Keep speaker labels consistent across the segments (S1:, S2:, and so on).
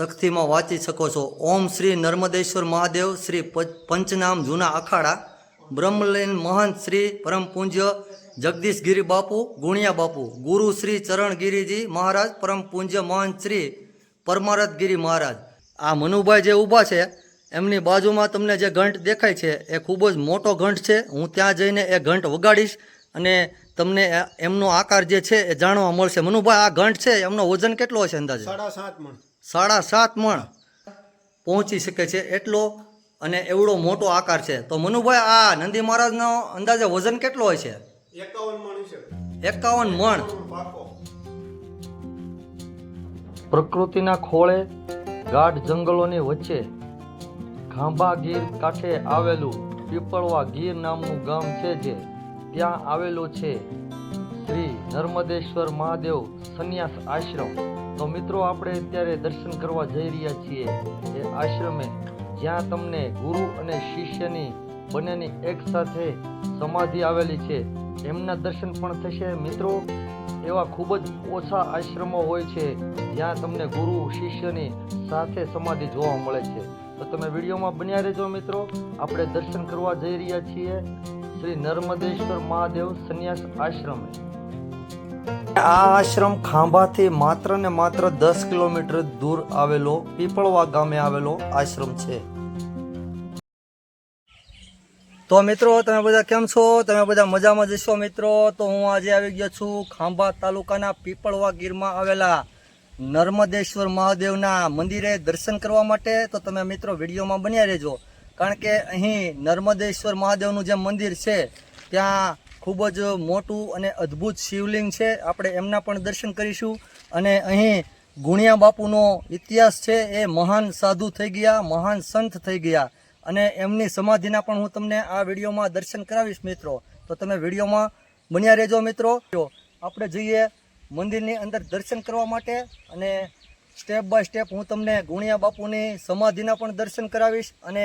S1: તખ્તીમાં વાંચી શકો છો. ઓમ શ્રી નર્મદેશ્વર મહાદેવ, શ્રી પંચનામ જૂના અખાડા, બ્રહ્મલીન મહંત શ્રી પરમ જગદીશ જગદીશગીરી બાપુ, ગુણિયા બાપુ, ગુરુ શ્રી ચરણગીરીજી મહારાજ, પરમ પૂજ્ય મહંત શ્રી પરમારથગીરી મહારાજ. આ મનુભાઈ જે ઊભા છે, એમની બાજુમાં તમને જે ઘંટ દેખાય છે, એ ખૂબ જ મોટો ઘંટ છે. હું ત્યાં જઈને એ ઘંટ વગાડીશ અને તમને એમનો આકાર જે છે એ જાણવા મળશે. મનુભાઈ, આ ઘંટ છે, એમનો વજન કેટલો હશે અંદાજે?
S2: સાડા સાત મણ.
S1: સાડા સાત મણ પહોંચી શકે છે એટલો અને એવડો મોટો આકાર છે. તો મનુભાઈ આ નંદી મહારાજનો અંદાજે વજન કેટલો હોય છે?
S2: એકાવન મણ
S1: પ્રકૃતિના ખોળે ગાઢ જંગલોની વચ્ચે ખાંભા ગીર કાંઠે આવેલું પીપળવા ગીર નામનું ગામ છે જે ત્યાં આવેલું છે. શ્રી નર્મદેશ્વર મહાદેવ સંન્યાસ આશ્રમ. તો મિત્રો, આપણે અત્યારે દર્શન કરવા જઈ રહ્યા છીએ એ આશ્રમે, જ્યાં તમને ગુરુ અને શિષ્યની બંનેની એક સાથે સમાધિ આવેલી છે. એમના દર્શન પણ થશે. મિત્રો, એવા ખૂબ જ ઓછા આશ્રમો હોય છે, જ્યાં તમને ગુરુ, શિષ્યની સાથે સમાધિ જોવા મળે છે. તો તમે વિડીયોમાં બન્યા રહેજો મિત્રો. આપણે દર્શન કરવા જઈ રહ્યા છીએ. શ્રી નર્મદેશ્વર મહાદેવ સંન્યાસ આશ્રમે. આ આશ્રમ ખાંભાથી માત્ર ને માત્ર દસ કિલોમીટર દૂર આવેલો પીપળવા ગામે આવેલો આશ્રમ છે. તો મિત્રો, તમે બધા કેમ છો? તમે બધા મજામાં જશો મિત્રો? તો હું આજે આવી ગયો છું ખાંભા તાલુકાના પીપળવા ગીરમાં આવેલા નર્મદેશ્વર મહાદેવના મંદિરે દર્શન કરવા માટે. તો તમે મિત્રો વિડીયોમાં બન્યા રહેજો. કારણ કે અહીં નર્મદેશ્વર મહાદેવનું જે મંદિર છે, ત્યાં ખૂબ જ મોટું અને અદ્ભુત શિવલિંગ છે. આપણે એમના પણ દર્શન કરીશું. અને અહીં ગુણિયા બાપુનો ઇતિહાસ છે. એ મહાન સાધુ થઈ ગયા, મહાન સંત થઈ ગયા. અને એમની સમાધિના પણ હું તમને આ વિડીયોમાં દર્શન કરાવીશ મિત્રો. તો તમે વિડીયોમાં બન્યા રહેજો મિત્રો. આપણે જઈએ મંદિરની અંદર દર્શન કરવા માટે અને સ્ટેપ બાય સ્ટેપ હું તમને ગુણિયા બાપુની સમાધિના પણ દર્શન કરાવીશ. અને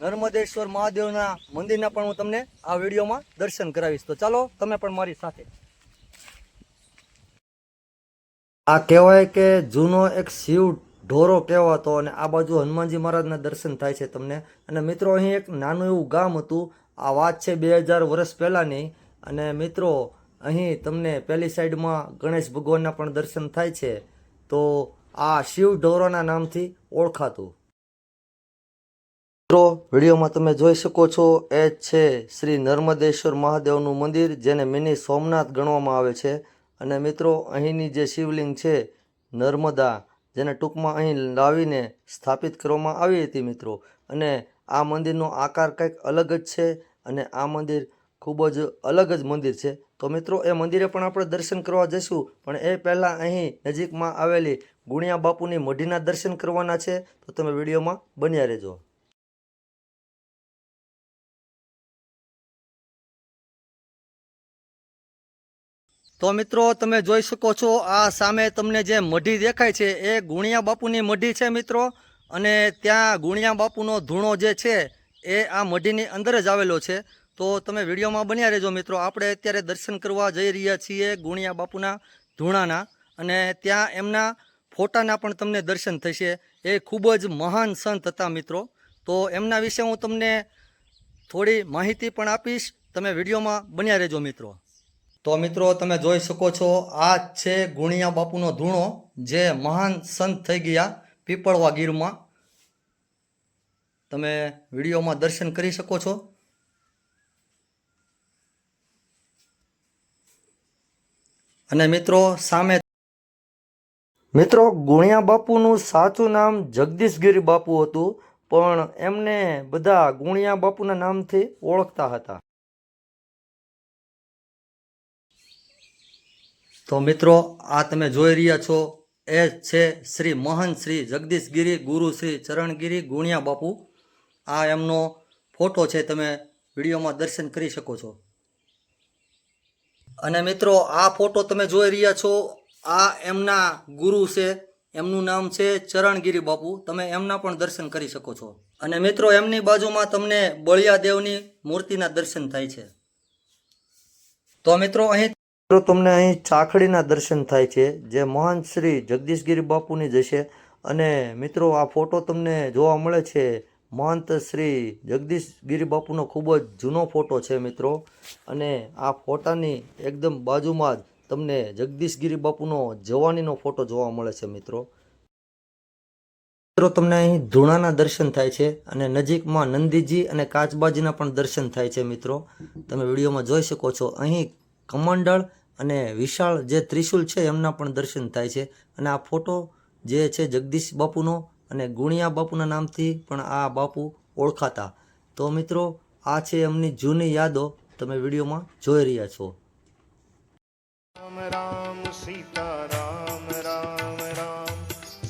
S1: નર્મદેશ્વર મહાદેવના મંદિરના પણ હું તમને આ વિડીયોમાં દર્શન કરાવીશ. તો ચાલો, તમે પણ મારી સાથે. આ કહેવાય કે જૂનો એક શિવ ઢોરો કહેવાતો અને આ બાજુ હનુમાનજી મહારાજના દર્શન થાય છે તમને. અને મિત્રો, અહીં એક નાનું એવું ગામ હતું. આ વાત છે બે હજાર વર્ષ પહેલાંની. અને મિત્રો, અહીં તમને પહેલી સાઈડમાં ગણેશ ભગવાનના પણ દર્શન થાય છે. તો આ શિવ ઢોરોના નામથી ઓળખાતું. મિત્રો, વિડીયોમાં તમે જોઈ શકો છો, એ જ છે શ્રી નર્મદેશ્વર મહાદેવનું મંદિર, જેને મિની સોમનાથ ગણવામાં આવે છે. અને મિત્રો, અહીંની જે શિવલિંગ છે, નર્મદા, જેને ટૂંકમાં અહીં લાવીને સ્થાપિત કરવામાં આવી હતી મિત્રો. અને આ મંદિરનો આકાર કંઈક અલગ જ છે અને આ મંદિર ખૂબ જ અલગ જ મંદિર છે. તો મિત્રો, એ મંદિરે પણ આપણે દર્શન કરવા જઈશું. પણ એ પહેલાં અહીં નજીકમાં આવેલી ગુણિયા બાપુની મઢીના દર્શન કરવાના છે. તો તમે વિડીયોમાં બન્યા રહેજો. તો મિત્રો, તમે જોઈ શકો છો, આ સામે તમને જે મઢી દેખાય છે, એ ગુણિયા બાપુની મઢી છે મિત્રો. અને ત્યાં ગુણિયા બાપુનો ધૂણો જે છે, એ આ મઢીની અંદર જ આવેલો છે. તો તમે વિડીયોમાં બન્યા રહેજો મિત્રો. આપણે અત્યારે દર્શન કરવા જઈ રહ્યા છીએ ગુણિયા બાપુના ધૂણાના. અને ત્યાં એમના ફોટાના પણ તમને દર્શન થશે. એ ખૂબ જ મહાન સંત હતા મિત્રો. તો એમના વિશે હું તમને થોડી માહિતી પણ આપીશ. તમે વિડીયોમાં બન્યા રહેજો મિત્રો. તો મિત્રો તમે જોઈ શકો છો, આ છે ગુણિયા બાપુનો ધૂણો જે મહાન સંત થઈ ગયા પીપળવા ગીરમાં. તમે વિડીયોમાં દર્શન કરી શકો છો. અને મિત્રો સામે મિત્રો ગુણિયા બાપુનું સાચું નામ જગદીશગીરી બાપુ હતું, પણ એમને બધા ગુણિયા બાપુના નામથી ઓળખતા હતા. તો મિત્રો, આ તમે જોઈ રહ્યા છો, એ છે શ્રી મહંત શ્રી જગદીશગીરી ગુરુ શ્રી ચરણગીરી ગુણિયા બાપુ. આ એમનો ફોટો છે તમે વિડીયોમાં દર્શન કરી શકો છો. અને મિત્રો, આ ફોટો તમે જોઈ રહ્યા છો, આ એમના ગુરુ છે, એમનું નામ છે ચરણગીરી બાપુ. તમે એમના પણ દર્શન કરી શકો છો. અને મિત્રો, એમની બાજુમાં તમને બળિયાદેવની મૂર્તિના દર્શન થાય છે. તો મિત્રો, અહીં મિત્રો તમને અહીં ચાખડીના દર્શન થાય છે, જે મહાન શ્રી જગદીશગીરી બાપુની જશે અને મિત્રો, આ ફોટો તમને જોવા મળે છે, મહંત શ્રી જગદીશ ગિરી બાપુનો ખૂબ જ જૂનો ફોટો છે, મિત્રો. અને આ ફોટાની એકદમ બાજુમાં જ તમને જગદીશ ગિરી બાપુનો જવાનીનો ફોટો જોવા મળે છે, મિત્રો. મિત્રો, તમને અહીં ધૂણાના દર્શન થાય છે અને નજીકમાં નંદીજી અને કાચબાજીના પણ દર્શન થાય છે, મિત્રો. તમે વિડીયોમાં જોઈ શકો છો. અહીં કમંડળ અને વિશાળ જે ત્રિશુલ છે એમના પણ દર્શન થાય છે. અને આ ફોટો જે છે જગદીશ બાપુનો અને ગુણિયા બાપુના નામથી પણ આ બાપુ ઓળખાતા. તો મિત્રો આ છે એમની જૂની યાદો. તમે વિડીયોમાં જોઈ રહ્યા છો.
S2: રામ રામ સીતા રામ રામ રામ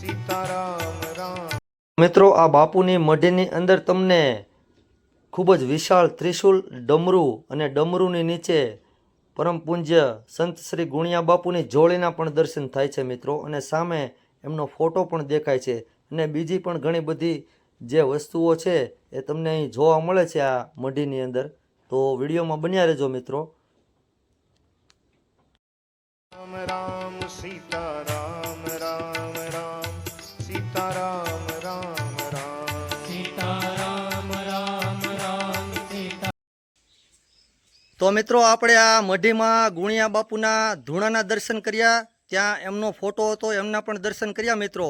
S2: સીતા રામ રામ.
S1: મિત્રો આ બાપુની મઢીની અંદર તમને ખૂબ જ વિશાળ ત્રિશુલ ડમરું અને ડમરુની નીચે પરમ પૂજ્ય સંત શ્રી ગુણિયા બાપુની જોળીના પણ દર્શન થાય છે મિત્રો. અને સામે એમનો ફોટો પણ દેખાય છે. અને બીજી પણ ઘણી બધી જે વસ્તુઓ છે એ તમને અહીં જોવા મળે છે આ મઢીની અંદર. તો વિડીયોમાં બન્યા રહેજો મિત્રો.
S2: રામ રામ સીતા
S1: તો મિત્રો આપણે આ મઢીમાં ગુણિયા બાપુના ધૂણાના દર્શન કર્યા. ત્યાં એમનો ફોટો હતો એમના પણ દર્શન કર્યા મિત્રો.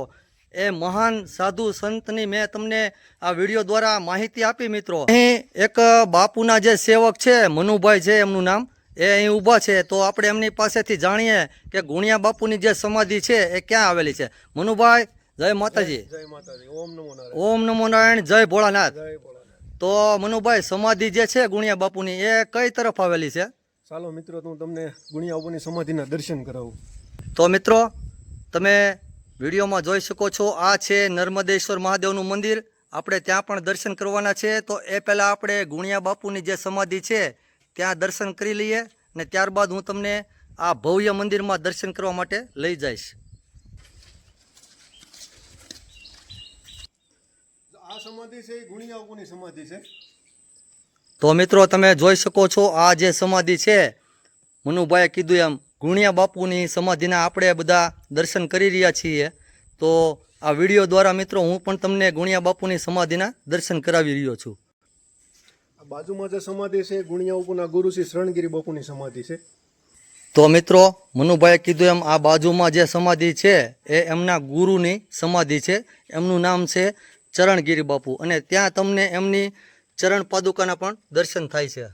S1: એ મહાન સાધુ સંતની મેં તમને આ વીડિયો દ્વારા માહિતી આપી મિત્રો. અહીં એક બાપુના જે સેવક છે મનુભાઈ છે એમનું નામ એ અહીં ઊભા છે. તો આપણે એમની પાસેથી જાણીએ કે ગુણિયા બાપુની જે સમાધિ છે એ ક્યાં આવેલી છે. મનુભાઈ જય માતાજી.
S2: જય માતાજી. ઓમ નમો નારાયણ.
S1: ઓમ નમો નારાયણ જય ભોળાનાથ.
S2: જય ભોળાનાથ.
S1: તો મનુભાઈ સમાધિ જે છે ગુણિયા બાપુની એ કઈ તરફ આવેલી છે?
S2: ચાલો મિત્રો હું તમને ગુણિયા બાપુની સમાધિના દર્શન કરાવું.
S1: તો મિત્રો તમે વિડીયોમાં જોઈ શકો છો આ છે નર્મદેશ્વર મહાદેવનું મંદિર. આપણે ત્યાં પણ દર્શન કરવાના છે. તો એ પહેલાં આપણે ગુણિયા બાપુની જે સમાધિ છે ત્યાં દર્શન કરી લઈએ અને ત્યારબાદ હું તમને આ ભવ્ય મંદિરમાં દર્શન કરવા માટે લઈ જઈશ.
S2: આ સમાધિ છે એ ગુણિયા બાપુની સમાધિ છે.
S1: તો મિત્રો તમે જોઈ શકો છો આ જે સમાધિ છે મનુભાઈએ કીધું એમ ગુણિયા બાપુની સમાધિના આપણે બધા દર્શન કરી રહ્યા છીએ. તો આ વીડિયો દ્વારા મિત્રો હું પણ તમને ગુણિયા બાપુની સમાધિના દર્શન કરાવી રહ્યો છું.
S2: આ બાજુમાં જે સમાધિ છે ગુણિયા બાપુના ગુરુ શ્રી શરણગીરી બાપુની સમાધિ છે.
S1: તો મિત્રો મનુભાઈએ કીધું એમ આ બાજુમાં જે સમાધિ છે એ એમના ગુરુની સમાધિ છે. એમનું નામ છે ચરણગીરી બાપુ. અને ત્યાં તમને એમની ચરણ પાદુકાના પણ દર્શન થાય છે.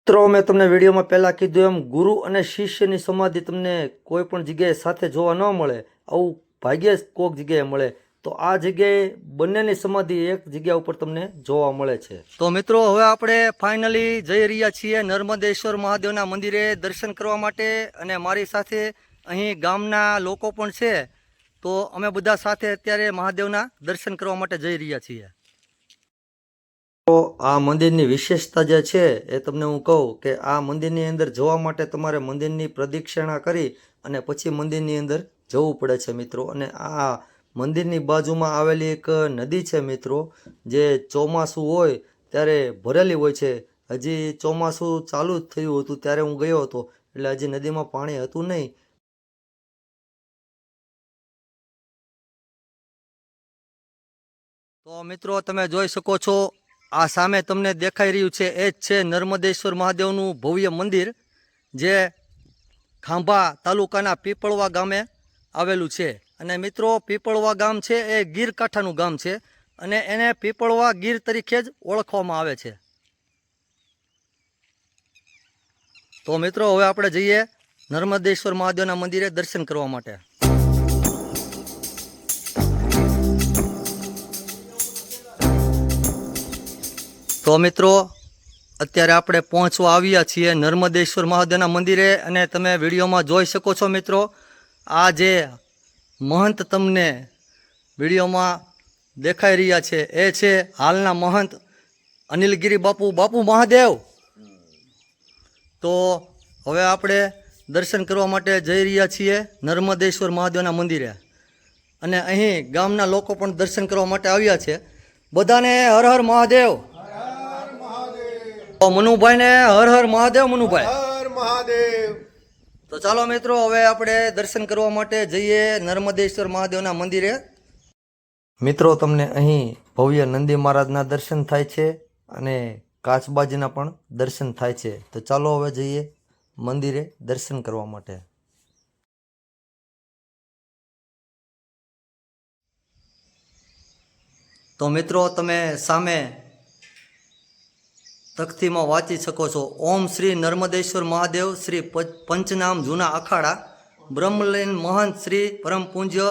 S1: મિત્રો મેં તમને વિડીયોમાં પહેલાં કીધું એમ ગુરુ અને શિષ્યની સમાધિ તમને કોઈ પણ જગ્યાએ સાથે જોવા ન મળે આવું ભાગ્યે જ કોઈક જગ્યાએ મળે તો આ જગ્યાએ બંનેની સમાધિ એક જગ્યા ઉપર તમને જોવા મળે છે. તો મિત્રો હવે આપણે ફાઇનલી જઈ રહ્યા છીએ નર્મદેશ્વર મહાદેવના મંદિરે દર્શન કરવા માટે. અને મારી સાથે અહીં ગામના લોકો પણ છે. તો અમે બધા સાથે અત્યારે મહાદેવના દર્શન કરવા માટે જઈ રહ્યા છીએ. તો આ મંદિરની વિશેષતા જે છે એ તમને હું કહું કે આ મંદિરની અંદર જવા માટે તમારે મંદિરની પ્રદક્ષિણા કરી અને પછી મંદિરની અંદર જવું પડે છે મિત્રો. અને આ મંદિરની બાજુમાં આવેલી એક નદી છે મિત્રો, જે ચોમાસું હોય ત્યારે ભરેલી હોય છે. હજી ચોમાસું ચાલુ જ થયું હતું ત્યારે હું ગયો હતો, એટલે હજી નદીમાં પાણી હતું નહીં. તો મિત્રો, તમે જોઈ શકો છો, આ સામે તમને દેખાઈ રહ્યું છે, એ જ છે નર્મદેશ્વર મહાદેવનું ભવ્ય મંદિર, જે ખાંભા તાલુકાના પીપળવા ગામે આવેલું છે. અને મિત્રો, પીપળવા ગામ છે, એ ગીર કાંઠાનું ગામ છે, અને એને પીપળવા ગીર તરીકે જ ઓળખવામાં આવે છે. તો મિત્રો, હવે આપણે જઈએ નર્મદેશ્વર મહાદેવના મંદિરે દર્શન કરવા માટે. તો મિત્રો, અત્યારે આપણે પહોંચવા આવ્યા છીએ નર્મદેશ્વર મહાદેવના મંદિરે અને તમે વિડીયોમાં જોઈ શકો છો મિત્રો, આ જે મહંત તમને વિડીયોમાં દેખાઈ રહ્યા છે, એ છે હાલના મહંત અનિલગીરી બાપુ. બાપુ મહાદેવ! તો હવે આપણે દર્શન કરવા માટે જઈ રહ્યા છીએ નર્મદેશ્વર મહાદેવના મંદિરે. અને અહીં ગામના લોકો પણ દર્શન કરવા માટે આવ્યા છે. બધાને હર હર મહાદેવ! તો મનુભાઈને હર હર મહાદેવ મનુભાઈ.
S2: હર મહાદેવ.
S1: તો ચાલો મિત્રો હવે આપણે દર્શન કરવા માટે જઈએ નર્મદેશ્વર મહાદેવના મંદિરે. મિત્રો તમને અહીં ભવ્ય નંદી મહારાજના દર્શન થાય છે અને કાચબાજીના પણ દર્શન થાય છે. તો ચાલો હવે જઈએ મંદિરે દર્શન કરવા માટે. તો મિત્રો તમે સામે તખ્તીમાં વાંચી શકો છો. ઓમ શ્રી નર્મદેશ્વર મહાદેવ, શ્રી પંચનામ જૂના અખાડા, બ્રહ્મલીન મહંત શ્રી પરમ પૂજ્ય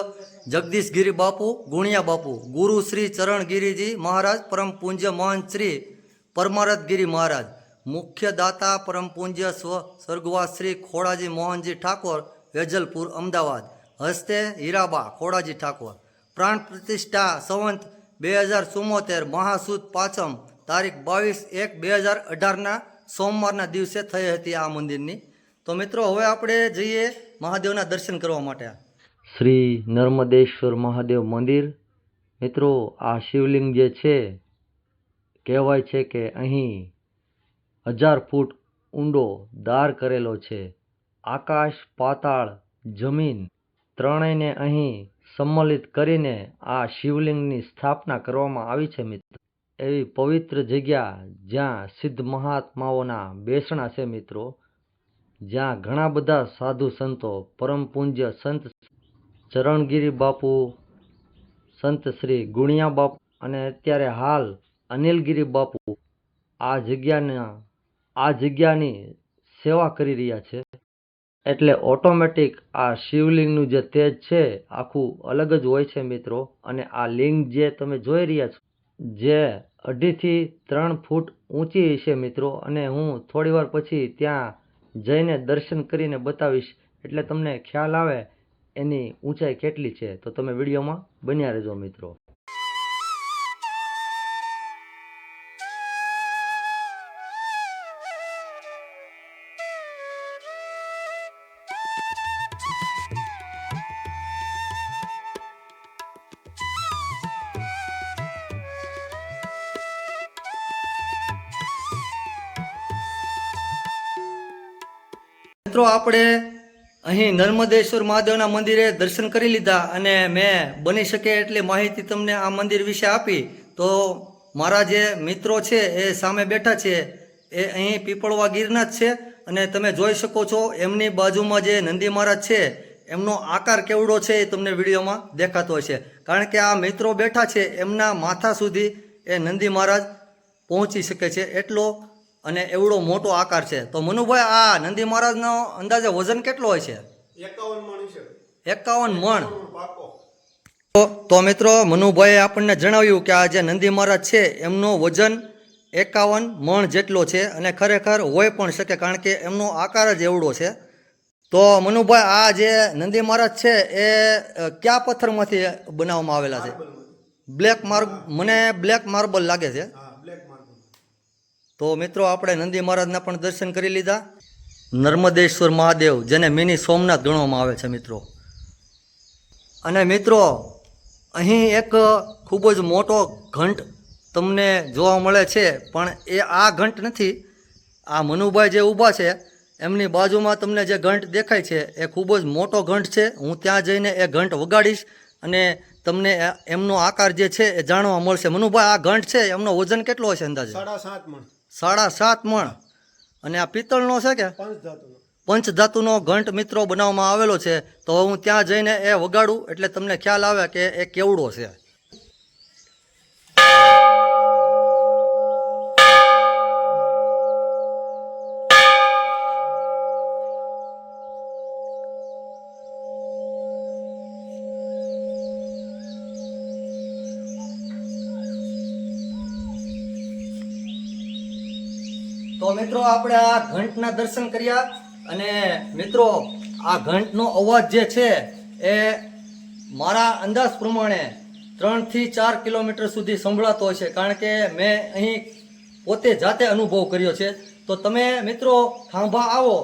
S1: જગદીશગીરી બાપુ, ગુણિયા બાપુ, ગુરુ શ્રી ચરણગીરીજી મહારાજ, પરમ પૂજ્ય મહંત શ્રી પરમારથગીરી મહારાજ, મુખ્ય દાતા પરમ પૂજ્ય સ્વ, સ્વર્ગવાસ શ્રી ખોડાજી મોહનજી ઠાકોર, વેજલપુર, અમદાવાદ, હસ્તે હીરાબા ખોડાજી ઠાકોર, પ્રાણ પ્રતિષ્ઠા સંવંત બે હજાર ચુમ્મોતેર મહાસુદ પાંચમ તારીખ બાવીસ એક બે હજાર અઢારના સોમવારના દિવસે થઈ હતી આ મંદિરની. તો મિત્રો, હવે આપણે જઈએ મહાદેવના દર્શન કરવા માટે. શ્રી નર્મદેશ્વર મહાદેવ મંદિર. મિત્રો, આ શિવલિંગ જે છે, કહેવાય છે કે અહીં હજાર ફૂટ ઊંડો દાર કરેલો છે. આકાશ, પાતાળ, જમીન ત્રણેયને અહીં સંમલિત કરીને આ શિવલિંગની સ્થાપના કરવામાં આવી છે, મિત્રો. એવી પવિત્ર જગ્યા જ્યાં સિદ્ધ મહાત્માઓના બેસણા છે મિત્રો. જ્યાં ઘણા બધા સાધુ સંતો, પરમ પૂજ્ય સંત ચરણગીરી બાપુ, સંત શ્રી ગુણિયા બાપુ અને અત્યારે હાલ અનિલગીરી બાપુ આ જગ્યાના, આ જગ્યાની સેવા કરી રહ્યા છે. એટલે ઓટોમેટિક આ શિવલિંગનું જે તેજ છે, આખું અલગ જ હોય છે મિત્રો. અને આ લિંગ જે તમે જોઈ રહ્યા છો જે અઢીથી ત્રણ ફૂટ ઊંચી છે મિત્રો. અને હું થોડીવાર પછી ત્યાં જઈને દર્શન કરીને બતાવીશ. એટલે તમને ખ્યાલ આવે એની ઊંચાઈ કેટલી છે. તો તમે વિડીયોમાં બન્યા રહેજો મિત્રો. મિત્રો, આપણે અહીં નર્મદેશ્વર મહાદેવના મંદિરે દર્શન કરી લીધા અને મેં બની શકે એટલી માહિતી તમને આ મંદિર વિશે આપી. તો મારા જે મિત્રો છે, એ સામે બેઠા છે. એ અહીં પીપળવા ગીરના જ છે અને તમે જોઈ શકો છો, એમની બાજુમાં જે નંદી મહારાજ છે, એમનો આકાર કેવડો છે એ તમને વિડીયોમાં દેખાતો હશે. કારણ કે આ મિત્રો બેઠા છે, એમના માથા સુધી એ નંદી મહારાજ પહોંચી શકે છે. એટલો અને એવડો મોટો આકાર છે. તો મનુભાઈ આ નંદી મહારાજનો અંદાજે વજન કેટલો હોય છે?
S2: એકાવન માણી છે.
S1: એકાવન મણ. તો તો મિત્રો મનુભાઈએ આપણને જણાવ્યું કે આ જે નંદી મહારાજ છે એમનો વજન એકાવન મણ જેટલો છે અને ખરેખર હોય પણ શકે કારણ કે એમનો આકાર જ એવડો છે. તો મનુભાઈ આ જે નંદી મહારાજ છે એ કયા પથ્થરમાંથી બનાવવામાં આવેલા છે? બ્લેક માર્બ મને બ્લેક માર્બલ લાગે છે. તો મિત્રો, આપણે નંદી મહારાજના પણ દર્શન કરી લીધા. નર્મદેશ્વર મહાદેવ, જેને મિની સોમનાથ ગણવામાં આવે છે મિત્રો. અને મિત્રો, અહીં એક ખૂબ જ મોટો ઘંટ તમને જોવા મળે છે, પણ એ આ ઘંટ નથી. આ મનુભાઈ જે ઊભા છે, એમની બાજુમાં તમને જે ઘંટ દેખાય છે, એ ખૂબ જ મોટો ઘંટ છે. હું ત્યાં જઈને એ ઘંટ વગાડીશ અને તમને એમનો આકાર જે છે એ જાણવા મળશે. મનુભાઈ, આ ઘંટ છે, એમનો વજન કેટલો હશે અંદાજે?
S2: સાડા સાત મણ.
S1: સાડા સાત મણ. અને આ પિત્તળનો છે કે?
S2: પાંચ ધાતુનો
S1: પંચધાતુનો ઘંટ મિત્રો બનાવવામાં આવેલો છે. તો હું ત્યાં જઈને એ વગાડું એટલે તમને ખ્યાલ આવે કે એ કેવડો છે તો મિત્રો, આપણે આ ઘંટના દર્શન કર્યા અને મિત્રો, આ ઘંટનો અવાજ જે છે એ મારા અંદાજ પ્રમાણે ત્રણથી ચાર કિલોમીટર સુધી સંભળાતો હોય છે, કારણ કે મેં અહીં પોતે જાતે અનુભવ કર્યો છે. તો તમે મિત્રો ખાંભા આવો.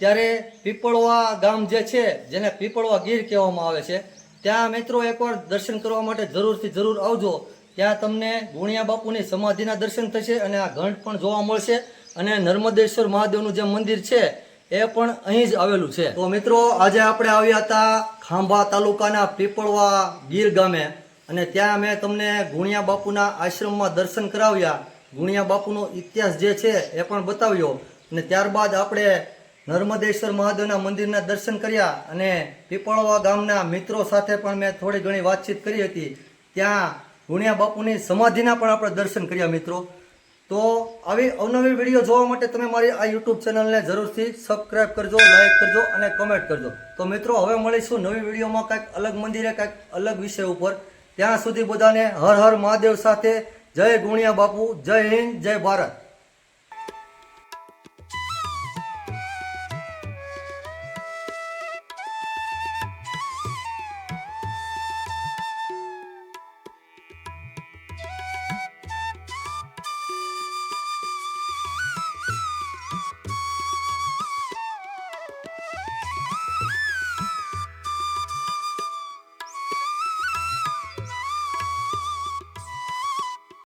S1: ત્યારે પીપળવા ગામ જે છે, જેને પીપળવા ગીર કહેવામાં આવે છે, ત્યાં મિત્રો એકવાર દર્શન કરવા માટે જરૂરથી જરૂર આવજો. ત્યાં તમને ગુણિયા બાપુની સમાધિના દર્શન થશે અને આ ઘંટ પણ જોવા મળશે. અને નર્મદેશ્વર મહાદેવનું જે મંદિર છે,
S3: એ પણ અહીં જ આવેલું છે.
S1: તો મિત્રો, આજે આપણે આવ્યા હતા ખાંભા તાલુકાના પીપળવા ગીર ગામે અને ત્યાં મેં તમને ગુણિયા બાપુના આશ્રમમાં દર્શન કરાવ્યા. ગુણિયા બાપુનો ઇતિહાસ જે છે, એ પણ બતાવ્યો. અને ત્યારબાદ આપણે નર્મદેશ્વર મહાદેવના મંદિરના દર્શન કર્યા અને પીપળવા ગામના મિત્રો સાથે પણ મેં થોડી ઘણી વાતચીત કરી હતી. ત્યાં ગુણિયા બાપુની સમાધિના પણ આપણે દર્શન કર્યા મિત્રો. તો આવી અવનવી વીડિયો જોવા માટે તમે મારી આ યુટ્યુબ ચેનલને જરૂરથી સબસ્ક્રાઈબ કરજો લાઈક કરજો અને કમેન્ટ કરજો. તો મિત્રો, હવે મળીશું નવી વિડીયોમાં કાંઈક અલગ મંદિરે, કાંઈક અલગ વિષય ઉપર. ત્યાં સુધી બધાને હર હર મહાદેવ સાથે જય ગુણિયા બાપુ, જય હિન્દ, જય ભારત.